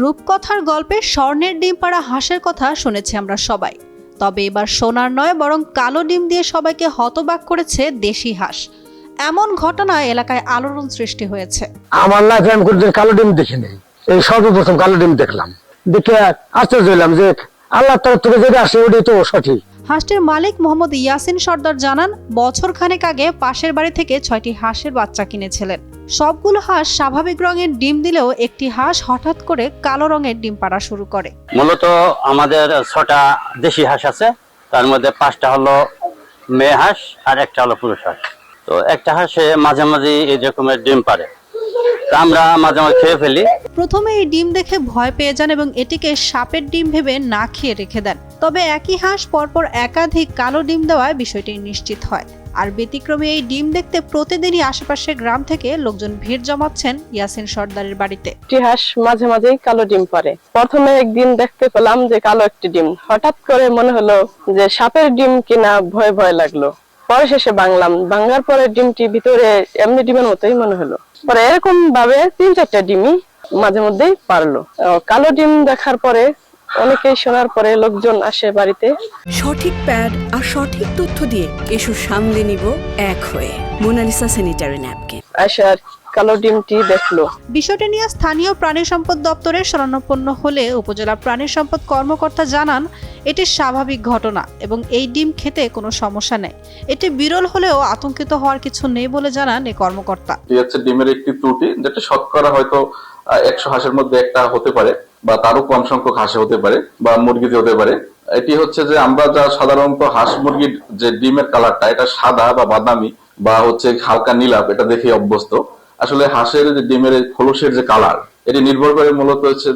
রূপকথার গল্পে স্বর্ণের ডিম পাড়া হাঁসের কথা শুনেছি আমরা সবাই। তবে এবার সোনার নয় বরং কালো ডিম দিয়ে সবাইকে হতবাক করেছে দেশি হাঁস। এমন ঘটনায় এলাকায় আলোড়ন সৃষ্টি হয়েছে। আমার লাইফে আমি কোনোদিন কালো ডিম দেখি নাই এই সর্বপ্রথম কালো ডিম দেখলাম। দেখে আশ্চর্য হইলাম যে আল্লাহ তরফ থেকে যেটা আসে ওটাই তো সঠিক। হাঁসটির মালিক মোহাম্মদ ইয়াসিন সর্দার জানান বছর খানেক আগে পাশের বাড়ি থেকে ছয়টি হাঁসের বাচ্চা কিনেছিলেন। সবগুলো হাঁস স্বাভাবিক রঙের ডিম দিলেও একটি হাঁস হঠাৎ করে কালো রঙের ডিম পাড়া শুরু করে। মূলত আমাদের ছটা দেশি হাঁস আছে, তার মধ্যে পাঁচটা হলো মেয়ে হাঁস আর একটা হলো পুরুষ হাঁস। তো একটা হাঁসে মাঝে মাঝে এই রকমের ডিম পারে তা আমরা মাঝে মাঝে খেয়ে ফেলি। প্রথমে এই ডিম দেখে ভয় পেয়ে যান এবং এটিকে সাপের ডিম ভেবে না খেয়ে রেখে দেন। তবে একই হাঁস পরপর একাধিক কালো ডিম দেওয়ায় বিষয়টি নিশ্চিত হয়। আর ব্যতিক্রমী এই ডিম দেখতে প্রতিদিনই আশেপাশের গ্রাম থেকে লোকজন ভিড় জমাচ্ছেন ইয়াসিন সর্দারের বাড়িতে। একটি হাঁস মাঝে মাঝেই কালো ডিম পারে প্রথমে একদিন দেখতে পেলাম যে কালো একটি ডিম। হঠাৎ করে মনে হলো যে সাপের ডিম কিনা ভয় ভয় লাগল। পরে শেষে বাংলাম। বাংলার পরে ডিমটি ভিতরে এমনি ডিমের মতোই মনে হলো। পরে এরকম ভাবে তিন চারটা ডিমই মাঝে মধ্যেই পারল। কালো ডিম দেখার পরে অনেকেই শোনার পরে লোকজন আসে বাড়িতে। সঠিক প্যাড আর সঠিক তথ্য দিয়ে এসো সামলে নিব এক হয়ে। মোনালিসা স্যানিটারি ন্যাপকিন আসার কালো ডিমটি দেখল। বিষয়টি নিয়ে স্থানীয় প্রাণী সম্পদ দপ্তরে শরণাপন্ন হলে উপজেলা প্রাণী সম্পদ কর্মকর্তা জানান এটি স্বাভাবিক ঘটনা এবং এই ডিম খেতে কোনো সমস্যা নেই। এটি বিরল হলেও আতঙ্কিত হওয়ার কিছু নেই বলে জানান এই কর্মকর্তা। এটি হচ্ছে ডিমের একটি ত্রুটি যেটা শতকরা হয়তো একশো হাঁসের মধ্যে একটা হতে পারে বা তারও কম সংখ্যক হাঁসে হতে পারে বা মুরগিতে হতে পারে। এটি হচ্ছে যে আমরা যা সাধারণত হাঁস মুরগির যে ডিমের কালারটা এটা সাদা বা বাদামি বা হচ্ছে হালকা নীলাভ এটা দেখে অভ্যস্ত। আসলে হাঁসের যে ডিমের খোলসের যে কালার, এটি নির্ভর করে মূলত হচ্ছে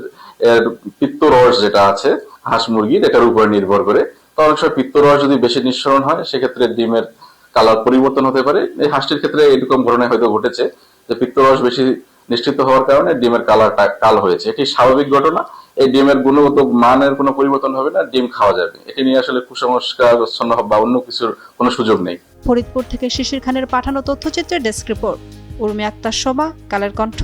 পিত্তরস যেটা আছে, হাঁস মুরগির, এটার উপরে নির্ভর করে। তো অনেক সময় পিত্তরস যদি বেশি নিঃসরণ হয়, সেক্ষেত্রে ডিমের কালার পরিবর্তন হতে পারে। এই হাঁসটির ক্ষেত্রে এরকম ঘটনা হয়তো ঘটেছে যে পিত্তরস বেশি নিশ্চিত হওয়ার কারণে ডিমের কালারটা কাল হয়েছে। এটি স্বাভাবিক ঘটনা। এই ডিমের গুণগত মানের কোনো পরিবর্তন হবে না, ডিম খাওয়া যাবে। এটি নিয়ে আসলে কুসংস্কার বা অন্য কিছুর কোনো সুযোগ নেই। ফরিদপুর থেকে শিশির খানের পাঠানো তথ্যচিত্রের ডেস্ক রিপোর্ট। উর্মি আক্তার শোভা কালের কণ্ঠ।